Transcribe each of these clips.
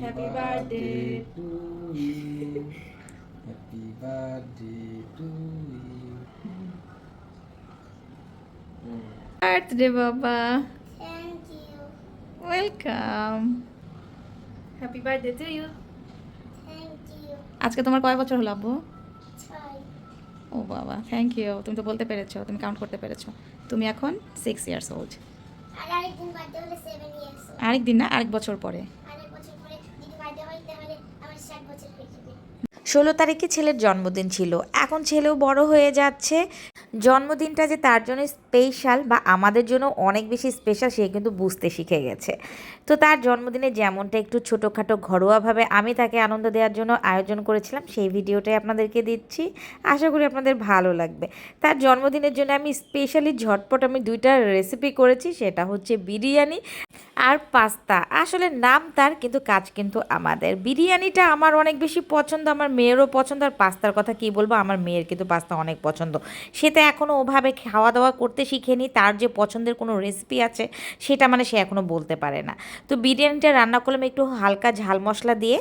Happy birthday to you. Happy birthday to you. Birthday বাবা Thank you. Welcome happy birthday to you Thank you. আজকে তোমার কয় বছর হলো আব্বু? ও বাবা থ্যাংক ইউ তুমি তো বলতে পেরেছ তুমি কাউন্ট করতে পেরেছ। তুমি এখন সিক্স ইয়ার্স ওল্ড আরেকদিন না আরেক বছর পরে। ষোলো তারিখে ছেলের জন্মদিন ছিল। এখন ছেলেও বড় হয়ে যাচ্ছে। জন্মদিনটা যে তার জন্য স্পেশাল বা আমাদের জন্য অনেক বেশি স্পেশাল সে কিন্তু বুঝতে শিখে গেছে। তো তার জন্মদিনে যেমনটা একটু ছোটোখাটো ঘরোয়াভাবে আমি তাকে আনন্দ দেওয়ার জন্য আয়োজন করেছিলাম, সেই ভিডিওটাই আপনাদেরকে দিচ্ছি। আশা করি আপনাদের ভালো লাগবে। তার জন্মদিনের জন্য আমি স্পেশালি ঝটপট আমি দুইটা রেসিপি করেছি, সেটা হচ্ছে বিরিয়ানি আর পাস্তা। আসলে নাম তার, কিন্তু কাজ কিন্তু আমাদের। বিরিয়ানিটা আমার অনেক বেশি পছন্দ, আমার মেয়েরও পছন্দ, আর পাস্তার কথা কি বলব, আমার মেয়ের কিন্তু পাস্তা অনেক পছন্দ। সে তো এখনও ওভাবে খাওয়া দাওয়া করতে শিখেনি, তার যে পছন্দের কোনো রেসিপি আছে, সেটা মানে সে এখনও বলতে পারে না। তো বিরিয়ানিটা রান্না করলাম একটু হালকা ঝাল মশলা দিয়ে,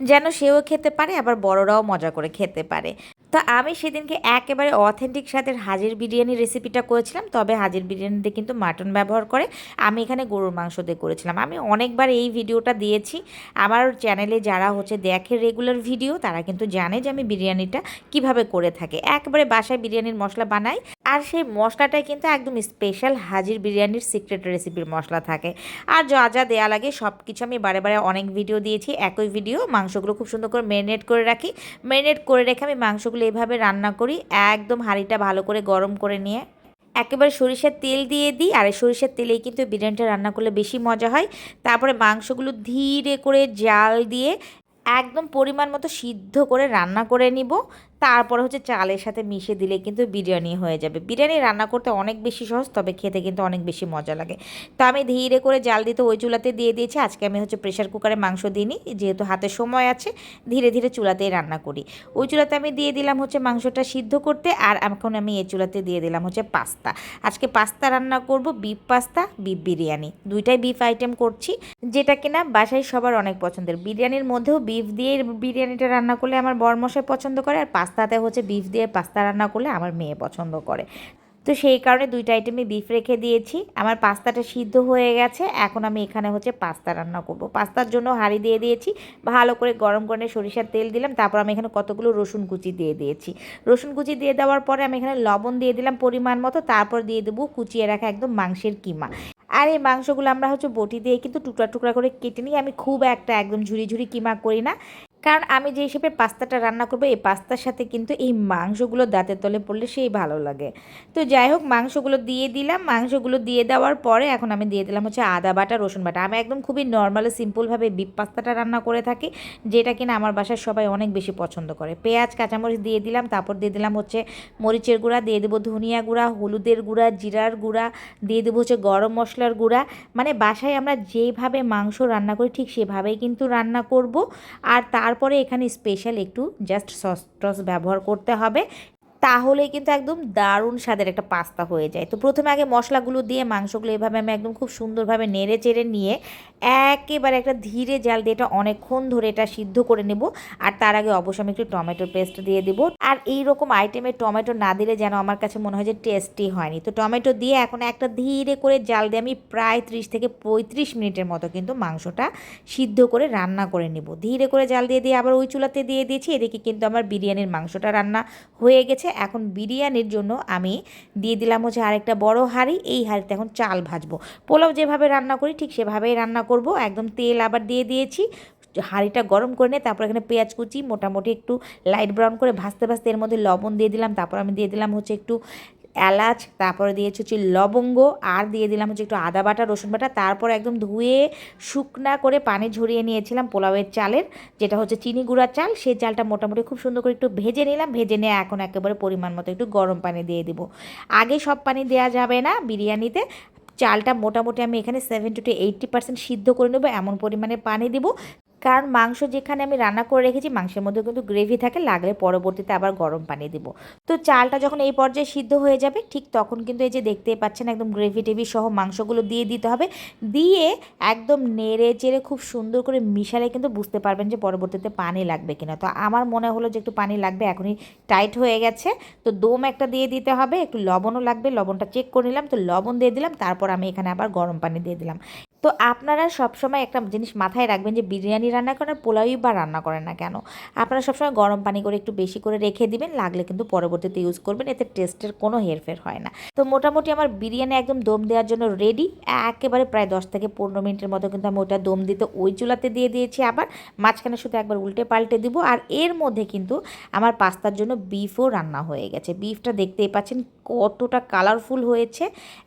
যেন সেও খেতে পারে, আবার বড়রাও মজা করে খেতে পারে। তো আমি সেদিনকে একেবারে অথেন্টিক স্বাদের হাজির বিরিয়ানি রেসিপিটা করেছিলাম। তবে হাজির বিরিয়ানিতে কিন্তু মাটন ব্যবহার করে আমি এখানে গরুর মাংস দিয়ে করেছিলাম। আমি অনেকবার এই ভিডিওটা দিয়েছি। আমার চ্যানেলে যারা হচ্ছে দেখে রেগুলার ভিডিও তারা কিন্তু জানে যে আমি বিরিয়ানিটা কীভাবে করে থাকি। একবারে বাসায় বিরিয়ানির মশলা বানাই আর সেই মশলাটাই কিন্তু একদম স্পেশাল হাজির বিরিয়ানির সিক্রেট রেসিপির মশলা থাকে। আর যা যা দেওয়া লাগে সব কিছু আমি বারে বারে অনেক ভিডিও দিয়েছি। একই ভিডিও মাংসগুলো খুব সুন্দর করে ম্যারিনেট করে রাখি। ম্যারিনেট করে রেখে আমি মাংসগুলো এভাবে রান্না করি। একদম হাঁড়িটা ভালো করে গরম করে নিয়ে একেবারে সরিষার তেল দিয়ে দিই। আর সরিষার তেলেই কিন্তু বিরিয়ানিটা রান্না করলে বেশি মজা হয়। তারপরে মাংসগুলো ধীরে করে জাল দিয়ে একদম পরিমাণ মতো সিদ্ধ করে রান্না করে নিব। তারপরে হচ্ছে চালের সাথে মিশিয়ে দিলে কিন্তু বিরিয়ানি হয়ে যাবে। বিরিয়ানি রান্না করতে অনেক বেশি সহজ, তবে খেতে কিন্তু অনেক বেশি মজা লাগে। তো আমি ধীরে করে জাল দিতে ওই চুলাতে দিয়ে দিয়েছি। আজকে আমি হচ্ছে প্রেশার কুকারে মাংস দিইনি, যেহেতু হাতে সময় আছে, ধীরে ধীরে চুলাতেই রান্না করি। ওই চুলাতে আমি দিয়ে দিলাম হচ্ছে মাংসটা সিদ্ধ করতে, আর এখন আমি এই চুলাতে দিয়ে দিলাম হচ্ছে পাস্তা। আজকে পাস্তা রান্না করব বিফ পাস্তা, বিফ বিরিয়ানি। দুইটাই বিফ আইটেম করছি, যেটা কিনা বাসায় সবার অনেক পছন্দের। বিরিয়ানির মধ্যেও বিফ দিয়ে বিরিয়ানিটা রান্না করলে আমার বরমশাই পছন্দ করে, আর পাস্তাতে হচ্ছে বিফ দিয়ে পাস্তা রান্না করলে আমার মেয়ে পছন্দ করে। তো সেই কারণে দুইটা আইটেমে বিফ রেখে দিয়েছি। আমার পাস্তাটা সিদ্ধ হয়ে গেছে। এখন আমি এখানে হচ্ছে পাস্তা রান্না করব। পাস্তার জন্য হাঁড়ি দিয়ে দিয়েছি। ভালো করে গরম করে সরিষার তেল দিলাম। তারপর আমি এখানে কতগুলো রসুন কুচি দিয়ে দিয়েছি। রসুন কুচি দিয়ে দেওয়ার পরে আমি এখানে লবণ দিয়ে দিলাম পরিমাণ মতো। তারপর দিয়ে দেবো কুচিয়ে রাখা একদম মাংসের কিমা। আর এই মাংসগুলো আমরা হচ্ছে বটি দিয়ে কিন্তু টুকরা টুকরা করে কেটে নিই। আমি খুব একটা একদম ঝুড়ি ঝুড়ি কিমা করি না। কারণ আমি যে হিসেবে পাস্তাটা রান্না করব, এই পাস্তার সাথে কিন্তু এই মাংসগুলো দাঁতের তলে পড়লে সেই ভালো লাগে। তো যাই হোক, মাংসগুলো দিয়ে দিলাম। মাংসগুলো দিয়ে দেওয়ার পরে এখন আমি দিয়ে দিলাম হচ্ছে আদা বাটা, রসুন বাটা। আমি একদম খুবই নর্মাল সিম্পলভাবে বিপ পাস্তাটা রান্না করে থাকি, যেটা কিনা আমার বাসায় সবাই অনেক বেশি পছন্দ করে। পেঁয়াজ, কাঁচামরিচ দিয়ে দিলাম, তারপর দিয়ে দিলাম হচ্ছে মরিচের গুঁড়া, দিয়ে দেবো ধনিয়া গুঁড়া, হলুদের গুঁড়া, জিরার গুঁড়া, দিয়ে দেবো হচ্ছে গরম মশলার গুঁড়া। মানে বাসায় আমরা যেভাবে মাংস রান্না করি, ঠিক সেভাবেই কিন্তু রান্না করব। আর তারপরে এখানে স্পেশাল একটু জাস্ট সস টস ব্যবহার করতে হবে। তাহলেই কিন্তু একদম দারুণ স্বাদের একটা পাস্তা হয়ে যায়। তো প্রথমে আগে মশলাগুলো দিয়ে মাংসগুলো এভাবে আমি একদম খুব সুন্দরভাবে নেড়ে চেড়ে নিয়ে একেবারে একটা ধীরে জাল দিয়ে এটা অনেকক্ষণ ধরে এটা সিদ্ধ করে নেব। আর তার আগে অবশ্যই আমি একটু টমেটোর পেস্ট দিয়ে দেব। আর এই রকম আইটেমে টমেটো না দিলে যেন আমার কাছে মনে হয় যে টেস্টি হয়নি। তো টমেটো দিয়ে এখন একটা ধীরে করে জাল দিয়ে আমি প্রায় ত্রিশ থেকে পঁয়ত্রিশ মিনিটের মতো কিন্তু মাংসটা সিদ্ধ করে রান্না করে নেব। ধীরে করে জাল দিয়ে দিয়ে আবার ওই চুলাতে দিয়ে দিয়েছি। এদিকে কিন্তু আমার বিরিয়ানির মাংসটা রান্না হয়ে গেছে। এখন বিরিয়ানির জন্য আমি দিয়ে দিলাম হচ্ছে আরেকটা বড় হাঁড়ি, এই হাঁড়িতে এখন চাল ভাজবো। পোলাও যেভাবে রান্না করি ঠিক সেভাবেই রান্না করব। একদম তেল আবার দিয়ে দিয়েছি। হাঁড়িটা গরম করে নিয়ে তারপর এখানে পেঁয়াজ কুচি, মোটামুটি একটু লাইট ব্রাউন করে ভাজতে ভাজতে এর মধ্যে লবণ দিয়ে দিলাম। তারপর আমি দিয়ে দিলাম হচ্ছে একটু এলাচ, তারপরে দিয়েছি হচ্ছে লবঙ্গ, আর দিয়ে দিলাম হচ্ছে একটু আদা বাটা, রসুন বাটা, তারপর একদম ধুয়ে শুকনা করে পানি ঝরিয়ে নিয়েছিলাম পোলাওয়ের চালের, যেটা হচ্ছে চিনি গুঁড়ার চাল, সেই চালটা মোটামুটি খুব সুন্দর করে একটু ভেজে নিলাম, ভেজে নিয়ে এখন একেবারে পরিমাণ মতো একটু গরম পানি দিয়ে দিব। আগে সব পানি দেওয়া যাবে না বিরিয়ানিতে, চালটা মোটামুটি আমি এখানে সেভেন্টি টু এইট্টি পার্সেন্ট সিদ্ধ করে নেব, এমন পরিমাণে পানি দিব কারণ মাংস যেখানে আমি রান্না করে রেখেছি, মাংসের মধ্যে কিন্তু গ্রেভি থাকে, লাগলে পরবর্তীতে আবার গরম পানি দিব। তো চালটা যখন এই পর্যায়ে সিদ্ধ হয়ে যাবে, ঠিক তখন কিন্তু এই যে দেখতেই পাচ্ছেন একদম গ্রেভি টেভি সহ মাংসগুলো দিয়ে দিতে হবে। দিয়ে একদম নেড়ে চেড়ে খুব সুন্দর করে মিশালে কিন্তু বুঝতে পারবেন যে পরবর্তীতে পানি লাগবে কিনা। তো আমার মনে হলো যে একটু পানি লাগবে, এখনই টাইট হয়ে গেছে। তো দম একটা দিয়ে দিতে হবে, একটু লবণও লাগবে, লবণটা চেক করে নিলাম। তো লবণ দিয়ে দিলাম, তারপর আমি এখানে আবার গরম পানি দিয়ে দিলাম। তো আপনারা সবসময় একটা জিনিস মাথায় রাখবেন যে বিরিয়ানি রান্না করেন পোলাওই বা রান্না করেন না কেন? আপনারা সবসময় গরম পানি করে একটু বেশি করে রেখে দিবেন, লাগলে কিন্তু পরবর্তীতে ইউজ করবেন, এতে টেস্টের কোনো হেরফের হয় না। তো মোটামুটি আমার বিরিয়ানি একদম দম দেওয়ার জন্য রেডি একেবারে প্রায় দশ থেকে পনেরো মিনিটের মতো কিন্তু আমি ওটা দম দিতে ওই চুলাতে দিয়ে দিয়েছি আবার। মাঝখানে শুধু একবার উল্টে পাল্টে দিব আর এর মধ্যে কিন্তু আমার পাস্তার জন্য বিফও রান্না হয়ে গেছে। বিফটা দেখতেই পাচ্ছেন কতটা কালারফুল হয়েছে।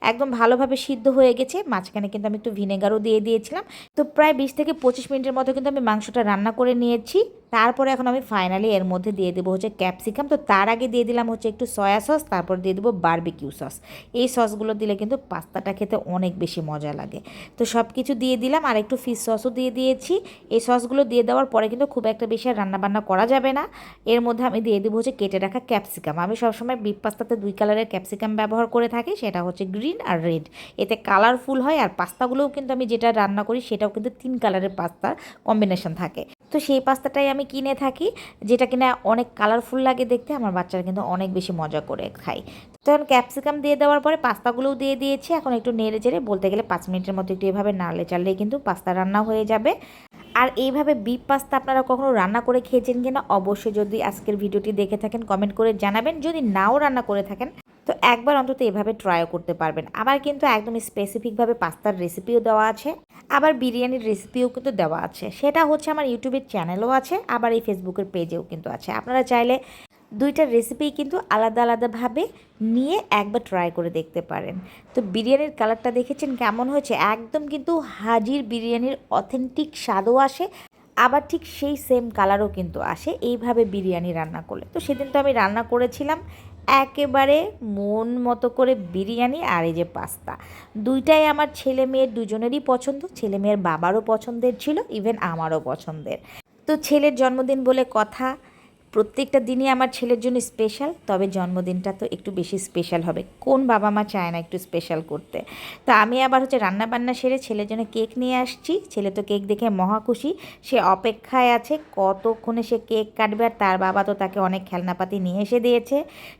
একদম ভালোভাবে সিদ্ধ হয়ে গেছে। মাঝখানে কিন্তু আমি একটু ভিনেগারও দিয়ে দিয়েছিলাম। তো প্রায় বিশ থেকে পঁচিশ মিনিটের মতো কিন্তু আমি মাংসটা রান্না করে নিয়েছি। তারপরে এখন আমি ফাইনালি এর মধ্যে দিয়ে দেবো হচ্ছে ক্যাপসিকাম তো তার আগে দিয়ে দিলাম হচ্ছে একটু সয়া সস তারপর দিয়ে দেবো বারবিকিউ সস এই সসগুলো দিলে কিন্তু পাস্তাটা খেতে অনেক বেশি মজা লাগে। তো সব কিছু দিয়ে দিলাম, আর একটু ফিশ সসও দিয়ে দিয়েছি। এই সসগুলো দিয়ে দেওয়ার পরে কিন্তু খুব একটা বেশি রান্নাবান্না করা যাবে না। এর মধ্যে আমি দিয়ে দেবো হচ্ছে কেটে রাখা ক্যাপসিকাম আমি সবসময় বিপ পাস্তাতে দুই কালারের ক্যাপসিকাম ব্যবহার করে থাকি, সেটা হচ্ছে গ্রিন আর রেড এতে কালারফুল হয়, আর পাস্তাগুলোও কিন্তু আমি যেটা রান্না করি, সেটাও কিন্তু তিন কালারের পাস্তার কম্বিনেশন থাকে। তো সেই পাস্তাটাই আমি কিনে থাকি, যেটা কিনা অনেক কালারফুল লাগে দেখতে, আমার বাচ্চারা কিন্তু অনেক বেশি মজা করে খায়। তখন ক্যাপসিকাম দিয়ে দেওয়ার পরে পাস্তাগুলোও দিয়ে দিয়েছি, এখন একটু নেড়ে চেড়ে, বলতে গেলে পাঁচ মিনিটের মতো একটু এভাবে নাড়লে চাড়লেই কিন্তু পাস্তা রান্না হয়ে যাবে। আর এইভাবে বিপ পাস্তা আপনারা কখনো রান্না করে খেয়েছেন কিনা, অবশ্যই যদি আজকের ভিডিওটি দেখে থাকেন কমেন্ট করে জানাবেন। যদি নাও রান্না করে থাকেন, তো একবার অন্তত এভাবে ট্রাইও করতে পারবেন। আবার কিন্তু একদম স্পেসিফিকভাবে পাস্তার রেসিপিও দেওয়া আছে। আবার বিরিয়ানির রেসিপিও কিন্তু দেওয়া আছে। সেটা হচ্ছে আমার ইউটিউবের চ্যানেলও আছে, আবার এই ফেসবুকের পেজেও কিন্তু আছে। আপনারা চাইলে দুইটা রেসিপি কিন্তু আলাদা আলাদাভাবে নিয়ে একবার ট্রাই করে দেখতে পারেন। তো বিরিয়ানির কালারটা দেখেছেন কেমন হয়েছে? একদম কিন্তু হাজির বিরিয়ানির অথেন্টিক স্বাদও আসে, আবার ঠিক সেই সেম কালারও কিন্তু আসে। এইভাবে বিরিয়ানি রান্না করলে। তো সেদিন তো আমি রান্না করেছিলাম একেবারে মন মতো করে বিরিয়ানি আর এই যে পাস্তা। দুইটাই আমার ছেলে মেয়ের দুজনেরই পছন্দ, ছেলে মেয়ের বাবারও পছন্দের ছিল ইভেন আমারও পছন্দের। তো ছেলের জন্মদিন বলে কথা প্রত্যেকটা দিনই আমার ছেলের জন্য স্পেশাল তবে জন্মদিনটা তো একটু বেশি স্পেশাল হবে। কোন বাবা মা চায় না একটু স্পেশাল করতে? তো আমি আবার হচ্ছে রান্না বান্না সেরে ছেলের জন্য কেক নিয়ে আসছি। ছেলে তো কেক দেখে মহা খুশি। সে অপেক্ষায় আছে কতক্ষণে সে কেক কাটবে আর তার বাবা তো তাকে অনেক খেলনাপাতি নিয়ে এসে দিয়েছে।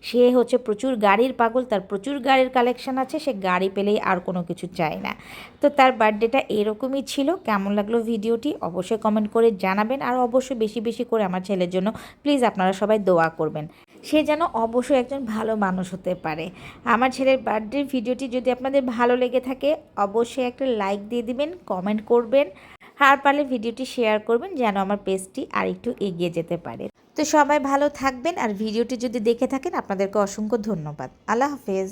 সে হচ্ছে প্রচুর গাড়ির পাগল, তার প্রচুর গাড়ির কালেকশন আছে, সে গাড়ি পেলেই আর কোনো কিছু চায় না। তো তার বার্থডেটা এরকমই ছিল। কেমন লাগল ভিডিওটি অবশ্যই কমেন্ট করে জানাবেন। আর অবশ্যই বেশি বেশি করে আমার ছেলের জন্য প্লিজ আপনারা সবাই দোয়া করবেন। সে যেন অবশ্যই একজন ভালো মানুষ হতে পারে। আমার ছেলের বার্থডের ভিডিওটি যদি আপনাদের ভালো লেগে থাকে, অবশ্যই একটা লাইক দিয়ে দিবেন কমেন্ট করবেন আর পারলে ভিডিওটি শেয়ার করবেন, যেন আমার পেজটি আর একটু এগিয়ে যেতে পারে। তো সবাই ভালো থাকবেন, আর ভিডিওটি যদি দেখে থাকেন, আপনাদেরকে অসংখ্য ধন্যবাদ। আল্লাহ হাফেজ।